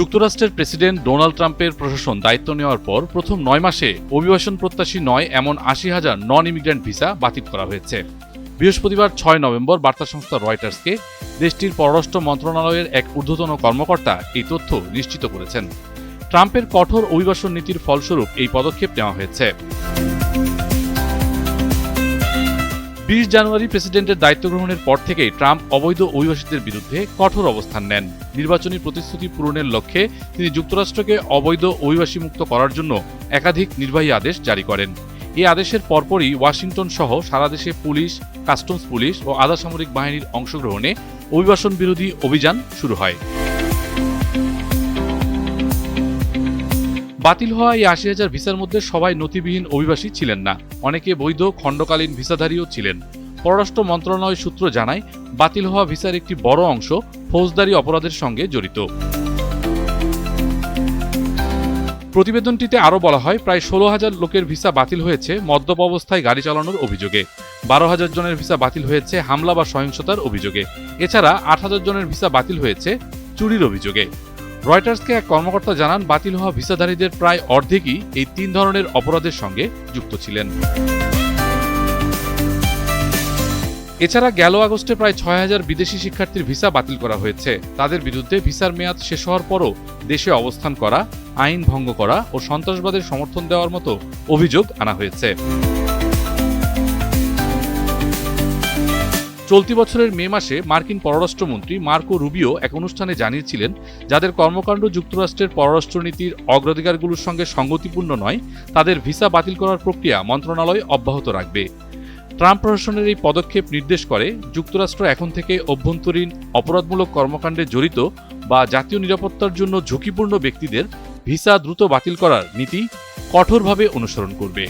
যুক্তরাষ্ট্রের president Donald ট্রাম্পের প্রশাসন দায়িত্ব নেওয়ার পর প্রথম নয় মাসে অভিবাসন প্রত্যাশী নয়, এমন আশি হাজার নন ইমিগ্র্যান্ট ভিসা বাতিল করা হয়েছে। বৃহস্পতিবার ছয় নভেম্বর বার্তা সংস্থা রয়টার্সকে দেশটির পররাষ্ট্র মন্ত্রণালয়ের এক ঊর্ধ্বতন কর্মকর্তা এই তথ্য নিশ্চিত করেছেন। ট্রাম্পের কঠোর অভিবাসন নীতির ফলস্বরূপ এই পদক্ষেপ নেওয়া হয়েছে। বিশ জানুয়ারি প্রেসিডেন্টের দায়িত্ব গ্রহণের পর থেকেই ট্রাম্প অবৈধ অভিবাসীদের বিরুদ্ধে কঠোর অবস্থান নেন। নির্বাচনী প্রতিশ্রুতি পূরণের লক্ষ্যে তিনি যুক্তরাষ্ট্রকে অবৈধ অভিবাসী মুক্ত করার জন্য একাধিক নির্বাহী আদেশ জারি করেন। এই আদেশের পরপরই ওয়াশিংটন সহ সারা দেশে পুলিশ, কাস্টমস পুলিশ ও আধা সামরিক বাহিনীর অংশগ্রহণে অভিবাসন বিরোধী অভিযান শুরু হয়। বাতিল হওয়া এই আশি হাজার ভিসার মধ্যে সবাই নথিবিহীন অভিবাসী ছিলেন না। অনেকে বৈধ, খণ্ডকালীন ভিসাধারীও ছিলেন। পররাষ্ট্র মন্ত্রণালয় সূত্র জানায়, বাতিল হওয়া ভিসার একটি বড় অংশ ফৌজদারি অপরাধের সঙ্গে জড়িত। প্রতিবেদনটিতে আরও বলা হয়, প্রায় ষোলো হাজার লোকের ভিসা বাতিল হয়েছে মদ্যপ অবস্থায় গাড়ি চালানোর অভিযোগে। বারো হাজার জনের ভিসা বাতিল হয়েছে হামলা বা সহিংসতার অভিযোগে। এছাড়া আট হাজার জনের ভিসা বাতিল হয়েছে চুরির অভিযোগে। রয়টার্সকে এক কর্মকর্তা জানান, বাতিল হওয়া ভিসাধারীদের প্রায় অর্ধেকই এই তিন ধরনের অপরাধের সঙ্গে যুক্ত ছিলেন। এছাড়া গেল আগস্টে প্রায় ছয় হাজার বিদেশি শিক্ষার্থীর ভিসা বাতিল করা হয়েছে। তাদের বিরুদ্ধে ভিসার মেয়াদ শেষ হওয়ার পরও দেশে অবস্থান করা, আইন ভঙ্গ করা ও সন্ত্রাসবাদের সমর্থন দেওয়ার মতো অভিযোগ আনা হয়েছে। চলতি বছরের মে মাসে মার্কিন পররাষ্ট্রমন্ত্রী মার্কো রুবিও এক অনুষ্ঠানে জানিয়েছিলেন, যাদের কর্মকাণ্ড যুক্তরাষ্ট্রের পররাষ্ট্রনীতির অগ্রাধিকারগুলোর সঙ্গে সঙ্গতিপূর্ণ নয়, তাদের ভিসা বাতিল করার প্রক্রিয়া মন্ত্রণালয় অব্যাহত রাখবে। ট্রাম্প প্রশাসনের এই পদক্ষেপ নির্দেশ করে যুক্তরাষ্ট্র এখন থেকে অভ্যন্তরীণ অপরাধমূলক কর্মকাণ্ডে জড়িত বা জাতীয় নিরাপত্তার জন্য ঝুঁকিপূর্ণ ব্যক্তিদের ভিসা দ্রুত বাতিল করার নীতি কঠোরভাবে অনুসরণ করবে।